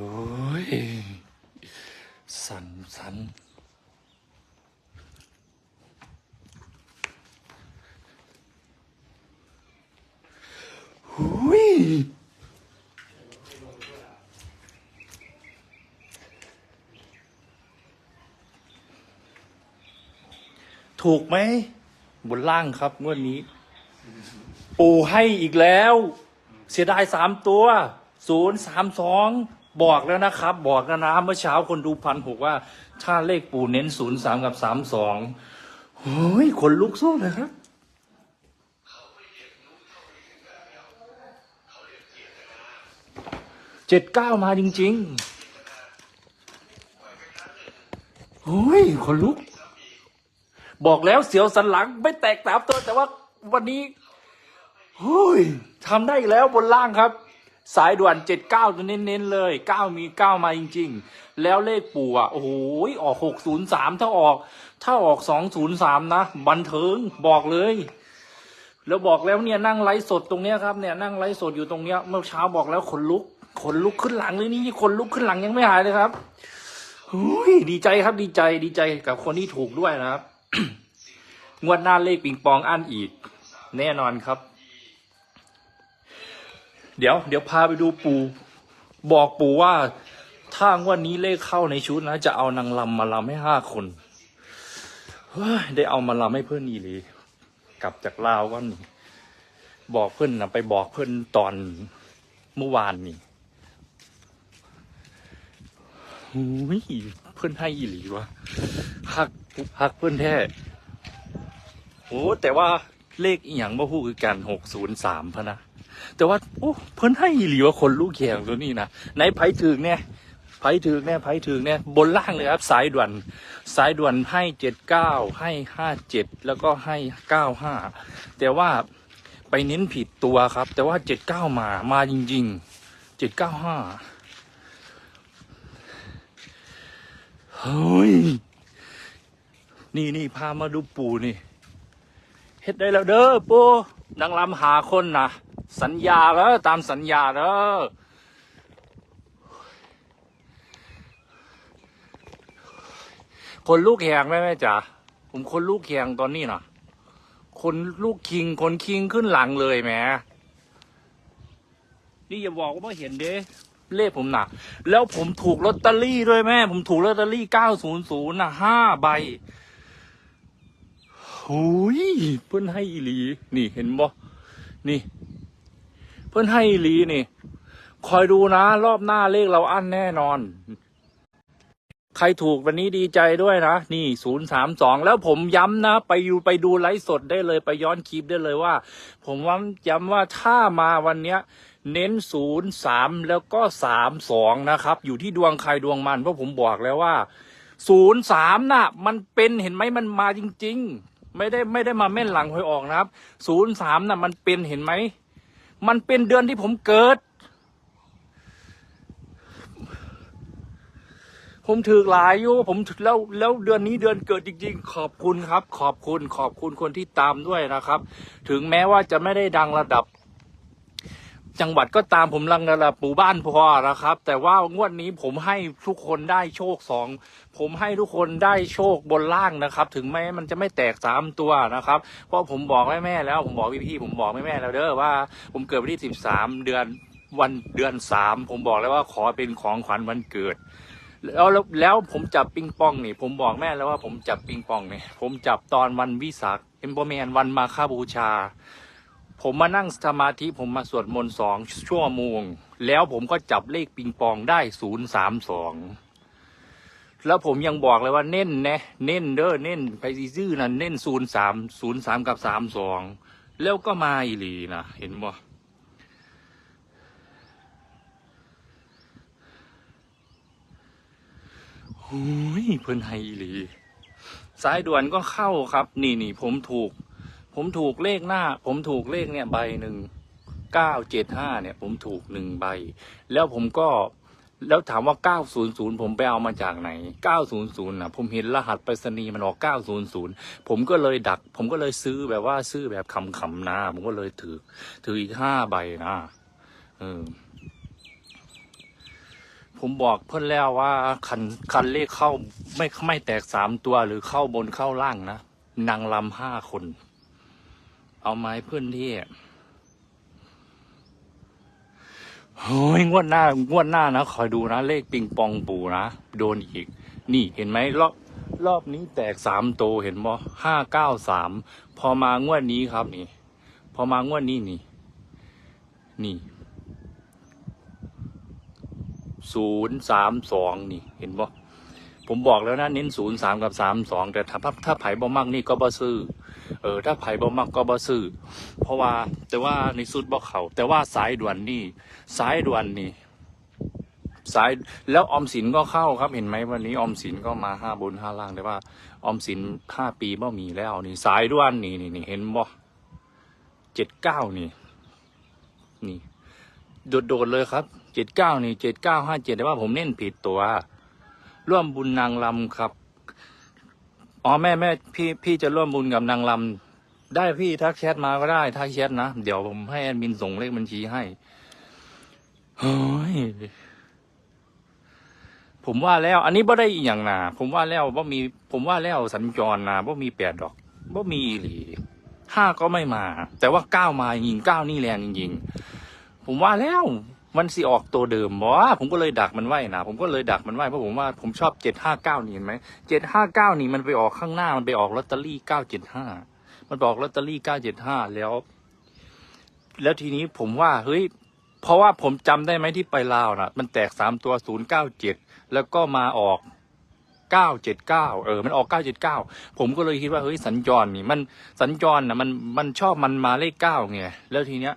โอ้ย สันสันหุยถูกไหม บนล่างครับงวดนี้ ปูให้อีกแล้ว เสียดายสามตัวศูนย์สามสอง บอกแล้วนะครับ บอกแล้วนะเมื่อเช้าคนดูพันหกว่า ถ้าเลขปูเน้นศูนย์สามกับสามสองเฮ้ยขนลุกสู้เลยครับเจ็ดเก้ามาจริงๆเฮ้ยขนลุก บอกแล้วเสียวสันหลังไม่แตกสามตัวแต่ว่าวันนี้เฮ้ยทำได้อีกแล้วบนล่างครับ สายด่วนเจ็ดเก้าตัวเน้นๆเลยเก้ามีเก้ามาจริง ๆ แล้วเลขปู่อะโอ้โหออกหกศูนย์สามถ้าออก ถ้าออกสองศูนย์สามนะบันเทิงบอกเลยแล้วบอกแล้วเนี่ยนั่งไลฟ์สดตรงเนี้ยครับเนี่ยนั่งไลฟ์สดอยู่ตรงเนี้ยเมื่อเช้าบอกแล้วขนลุกขนลุกขึ้นหลังเลยนี่ขนลุกขึ้นหลังยังไม่หายเลยครับเฮ้ยดีใจครับดีใจดีใจกับคนที่ถูกด้วยนะครับ งวดหน้าเลขปิงปองอันอีก แน่นอนครับ เดี๋ยวเดี๋ยวพาไปดูปู่บอกปู่ว่า ถ้างวดนี้เลขเข้าในชุดนะ จะเอานางลำมาลำให้ห้าคนเฮ้ยได้เอามาลำให้เพื่อนอีหลีกลับจากลาวก็นี่บอกเพื่อนนะไปบอกเพื่อนตอนเมื่อวานนี่หูยเพื่อนให้อีหลีวะฮักฮักเพื่อนแท้โอ้แต่ว่าเลขอีหยังมาพูดคือกันหกศูนย์สามพะนะ แต่ว่าโอ้เพิ่นให้อีหลีว่าคนลูกแข่งตัวนี้นะในไผถึงเนี่ยไผถึงเนี่ยไผถึงเนี่ยบนล่างเลยครับ สายด่วน สายด่วนให้เจ็ดเก้าให้ห้าเจ็ดแล้วก็ให้เก้าห้าแต่ว่าไปเน้นผิดตัวครับ แต่ว่าเจ็ดเก้ามามาจริงๆเจ็ดเก้าห้าเฮ้ยนี่นี่พามาดูปูนี่เฮ็ดได้แล้วเด้อปูนางลำหาคนนะ สัญญาเด้อตามสัญญาเด้อคนลูกแหงแม่แม่จ๋าผมคนลูกแหงตอนนี้นะคนลูกคิงคนคิงขึ้นหลังเลยแหมนี่อย่าบอกว่าไม่เห็นเด้เลขผมหนักแล้วผมถูกลอตเตอรี่ด้วยแม่ ผมถูกลอตเตอรี่เก้าศูนย์ศูนย์นะห้าใบหุยเพิ่นให้อีหลี นี่เห็นบ่นี่ เพิ่อนให้อีหลีนี่ คอยดูนะ รอบหน้าเลขเราอั้นแน่นอน ใครถูกวันนี้ดีใจด้วยนะ นี่ศูนย์สามสองแล้วผมย้ำนะ ไปอยู่ไปดูไลฟ์สดได้เลยไปย้อนคลิปได้เลยว่า ผมว่าย้ำว่าถ้ามาวันเนี้ยเน้นศูนย์สามแล้วก็สามสองนะครับ อยู่ที่ดวงใครดวงมันเพราะผมบอกแล้วว่าศูนย์สามน่ะ มันเป็นเห็นไหมมันมาจริง ๆ ไม่ได้ไม่ได้มาแม่นหลังหวยออกนะครับศูนย์สามน่ะ มันเป็นเห็นไหม มันเป็นเดือนที่ผมเกิด ผมถือหลายอยู่ผมแล้วแล้วเดือนนี้เดือนเกิดจริง ๆ ขอบคุณครับ ขอบคุณขอบคุณคนที่ตามด้วยนะครับ ถึงแม้ว่าจะไม่ได้ดังระดับ จังหวัดก็ตามผมรังระดับหมู่บ้านพอนะครับ แต่ว่างวดนี้ผมให้ทุกคนได้โชคสองผมให้ทุกคนได้โชคบนล่างนะครับ ถึงแม้มันจะไม่แตกสามตัวนะครับ เพราะผมบอกแม่แม่แล้วผมบอกพี่ๆผมบอกแม่แม่แล้วเด้อว่า ผมเกิดวันที่สิบสามเดือนวันเดือนสามผมบอกแล้วว่าขอเป็นของขวัญวันเกิดแล้วแล้วผมจับปิงปองนี่ ผมบอกแม่แล้วว่าผมจับปิงปองนี่ผมจับตอนวันวิสาขเอ็มโบแมนวันมาฆบูชา ผมมานั่งสมาธิผมมาสวดมนต์สองชั่วโมง แล้วผมก็จับเลขปิงปองได้ศูนย์สามสองแล้วผมยังบอกเลยว่าเน้นนะเน้นเด้อเน้นไปซีซื่อนะเน้นศูนย์สามศูนย์สามกับสามสองแล้วก็มาอีหลีนะเห็นบ่หุยเพิ่นให้อีหลี สายด่วนก็เข้าครับ นี่นี่ผมถูก ผมถูกเลขหน้า ผมถูกเลขเนี่ยใบหนึ่งเก้าเจ็ดห้าเนี่ย ผมถูกหนึ่งใบ แล้วผมก็แล้วถามว่าเก้าศูนย์ศูนย์ผมไปเอามาจากไหนเก้าศูนย์ศูนย์นะผมเห็นรหัสไปรษณีย์มันออกเก้าศูนย์ศูนย์ผมก็เลยดัก ผมก็เลยซื้อแบบว่าซื้อแบบคำๆนะ ผมก็เลยถือ ถืออีกห้าใบนะเออผมบอกเพื่อนแล้วว่าคันคันเลขเข้าไม่ไม่แตกสามตัวหรือเข้าบนเข้าล่างนะ นางลำห้าคน เอาไม้เพื่อนที่เฮ้ยงวดหน้างวดหน้านะคอยดูนะเลขปิงปองปูนะโดนอีก นี่เห็นไหมรอบรอบนี้แตกสามโตเห็นบ่ห้าเก้าสามพอมางวดนี้ครับนี่ พอมางวดนี้นี่ นี่ศูนย์สามสองนี่เห็นบ่ผมบอกแล้วนะเน้นศูนย์สามกับสามสองแต่ถ้าถ้าไผ่บ่มักนี่ก็บ่ซื้อ เออถ้าไผ่บ่มักก็บ่ซื้อเพราะว่าแต่ว่าในสุดบ่เขาแต่ว่าสายด่วนนี่สายด่วนนี่สายแล้วออมสินก็เข้าครับเห็นไหมวันนี้ออมสินก็มาห้าบนห้าล่างแต่ว่าออมสินห้าปีบ่มีแล้วนี่สายด่วนนี่นี่นี่เห็นบ่เจ็ดเก้านี่นี่โดดๆเลยครับเจ็ดเก้านี่เจ็ดเก้าห้าเจ็ดแต่ว่าผมเน้นผิดตัว ร่วมบุญนางลำครับ อ๋อแม่แม่พี่พี่จะร่วมบุญกับนางลำได้พี่ทักแชทมาก็ได้ทักแชทนะ เดี๋ยวผมให้แอดมินส่งเลขบัญชีให้เฮ้ยผมว่าแล้ว อันนี้บ่ได้อหย่างนะผมว่าแล้วว่ามี ผมว่าแล้วสัญจรนะว่ามีแปดดอกว่ามีอีหลีห้าก็ไม่มา แต่ว่าเก้ามาจริงเก้านี่แรงจริงๆผมว่าแล้ว มันสิออกตัวเดิมบ่ว่าผมก็เลยดักมันไว้นะผมก็เลยดักมันไว้เพราะผมว่าผมชอบเจ็ดห้าเก้านี่เห็นไหมเจ็ดห้าเก้านี่มันไปออกข้างหน้ามันไปออกลอตเตอรี่เก้าเจ็ดห้ามันไปอกลอตเตอรี่เก้าเจ็ดห้าแล้ว แล้วทีนี้ผมว่าเฮ้ยเพราะว่าผมจำได้ไหมที่ไปลาวนะมันแตกสามตัวศูนย์เก้าเจ็ดแล้วก็มาออกเก้าเจ็ดเก้าเออ มันออกเก้าเจ็ดเก้าผมก็เลยคิดว่าเฮ้ยสัญจรนี่ มันสัญจรนะมันมันชอบมันมาเลขเก้าไงแล้วทีเนี้ย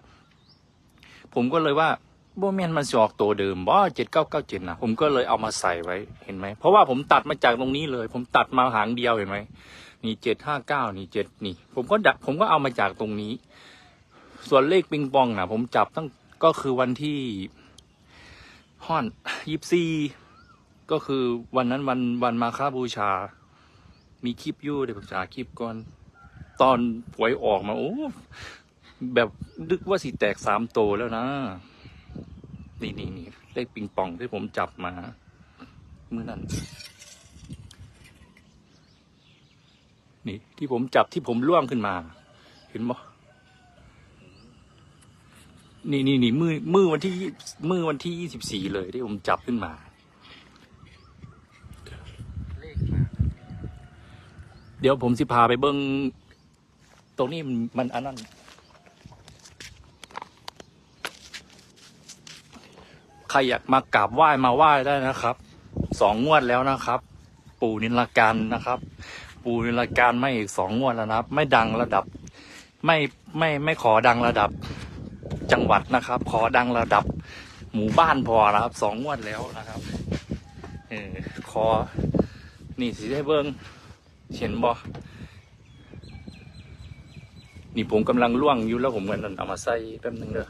ผมก็เลยว่า โบแมนมันจะออกตัวเดิมบ่เจ็ดเก้าเก้าเจ็ดนะผมก็เลยเอามาใส่ไว้เห็นไหม เพราะว่าผมตัดมาจากตรงนี้เลย ผมตัดมาหางเดียวเห็นไหมนี่เจ็ดห้าเก้านี่เจ็ดนี่ ผมก็ดักผมก็เอามาจากตรงนี้ ส่วนเลขปิงปองนะผมจับตั้งก็คือวันที่ห้อนยิบซีก็คือวันนั้นวันวันมาฆบูชา มีคลิปยู่เดี๋ยวผมจะหาคลิปก่อน ตอนหวยออกมาโอ้แบบนึกว่าสิแตกสามโตแล้วนะ นี่นี่นี่เลขปิงปองที่ผมจับมาเมื่อนั้นนี่ที่ผมจับที่ผมล่วงขึ้นมา เห็นบ่นี่นี่นี่มือมือวันที่มือวันที่ยี่สิบสี่เลยที่ผมจับขึ้นมาเดี๋ยวผมสิพาไปเบิ้งตรงนี้มันมันอันนั้น ใครอยากมากราบไหว้มาไหว้ได้นะครับ สองงวดแล้วนะครับ ปู่นิลการนะครับ ปู่นิลการไม่อีกสองงวดแล้วนะครับ ไม่ดังระดับ ไม่ไม่ไม่ขอดังระดับจังหวัดนะครับ ขอดังระดับ หมู่บ้านพอนะครับสองงวดแล้วนะครับเออขอนี่สิได้เบิ้งเห็นบ่นี่ผมกำลังล่วงอยู่แล้วผมกำลังเอามาใส่แป๊บนึงเด้อ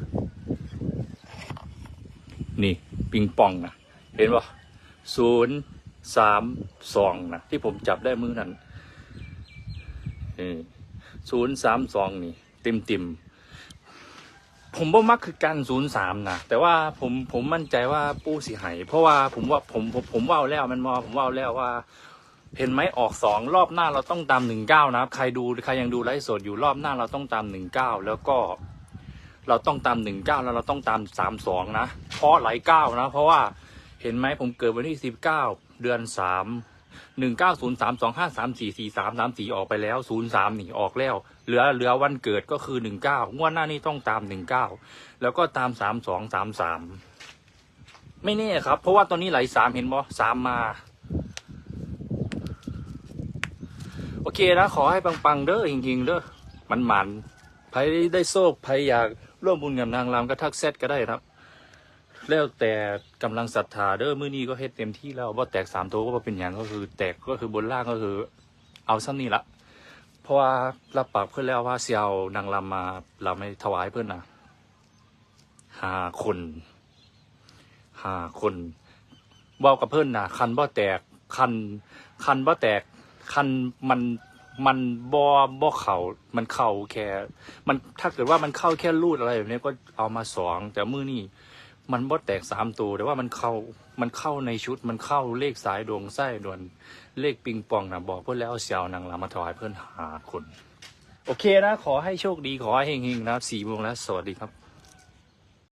นี่ปิงปองนะเห็นป่ะศูนย์สามสองนะที่ผมจับได้มือนั้นศูนย์สามสองนี่เต็มเต็มผมบ่มักคือการศูนย์สามนะแต่ว่าผมผมมั่นใจว่าปู้สิหายเพราะว่าผมว่าผมผมผมว่าแล้วมันมอผมว่าแล้วว่าเห็นไหมออกสองรอบหน้าเราต้องตามหนึ่งเก้านะครับ ใครดูใครยังดูไลฟ์สดอยู่รอบหน้าเราต้องตามหนึ่งเก้าแล้วก็ เราต้องตามหนึ่งเก้าแล้วเราต้องตามสามสองนะ เพราะหลายเก้านะ เพราะว่าเห็นไหมผมเกิดวันที่สิบเก้าเดือนสามหนึ่งเก้าศูนย์สามสองห้าสามสี่สี่สามสามสี่ออกไปแล้วศูนย์สามหนีออกแล้ว เหลือเหลือวันเกิดก็คือหนึ่งเก้างวดหน้านี้ต้องตามหนึ่งเก้าแล้วก็ตามสามสองสามสามไม่แน่ครับ เพราะว่าตอนนี้ไหลสามเห็นบ่สามมาโอเคนะขอให้ปังๆเด้อจริงๆเด้อมันมันๆใครได้โชคใครอยาก ร่วมบุญกับนางรำก็ทักแซดก็ได้ครับ แล้วแต่กำลังศรัทธาเด้อมื้อนี้ก็เฮ็ดเต็มที่แล้วว่าแตกสามตัวก็เป็นอย่างก็คือ แตกก็คือบนล่างก็คือ เอาซ้ำนี่ละเพราะว่ารับปากเพื่อนแล้วว่าเสียเอานางรำมาเราไม่ถวายเพื่อนนะหาคนหาคนเว้ากับเพื่อนนะคันบ่แตกคันคันบ่แตกคันมัน มันบ่บ่เข่ามันเข่าแค่ มันถ้าเกิดว่ามันเข้าแค่รูดอะไรแบบนี้ก็เอามาสองแต่มือนี่มันบ่แตกสามตัว แต่ว่ามันเข้ามันเข้าในชุดมันเข้าเลขสายดวงไส้ดวนเลขปิงปองนะบอกเพื่อนแล้วเอาเสียวนางลามาถวายเพื่อนหาคน โอเคนะ ขอให้โชคดีขอให้เฮงๆนะสี่โมงแล้ว สวัสดีครับ